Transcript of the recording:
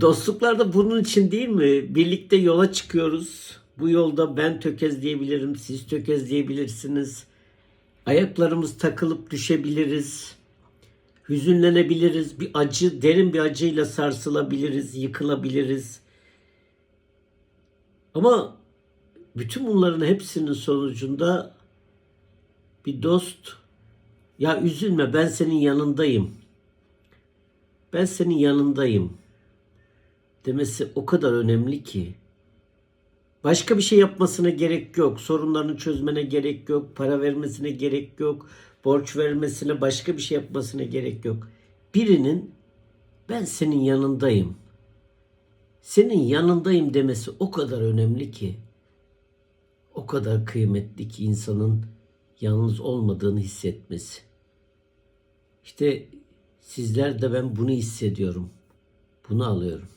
Dostluklar da bunun için değil mi? Birlikte yola çıkıyoruz. Bu yolda ben tökezleyebilirim, siz tökezleyebilirsiniz. Ayaklarımız takılıp düşebiliriz. Hüzünlenebiliriz. Bir acı, derin bir acıyla sarsılabiliriz, yıkılabiliriz. Ama bütün bunların hepsinin sonucunda bir dost ya üzülme ben senin yanındayım. Ben senin yanındayım demesi o kadar önemli ki. Başka bir şey yapmasına gerek yok. Sorunlarını çözmene gerek yok. Para vermesine gerek yok. Borç vermesine, başka bir şey yapmasına gerek yok. Birinin ben senin yanındayım. Senin yanındayım demesi o kadar önemli ki. O kadar kıymetli ki insanın yalnız olmadığını hissetmesi. İşte sizler de ben bunu hissediyorum. Bunu alıyorum.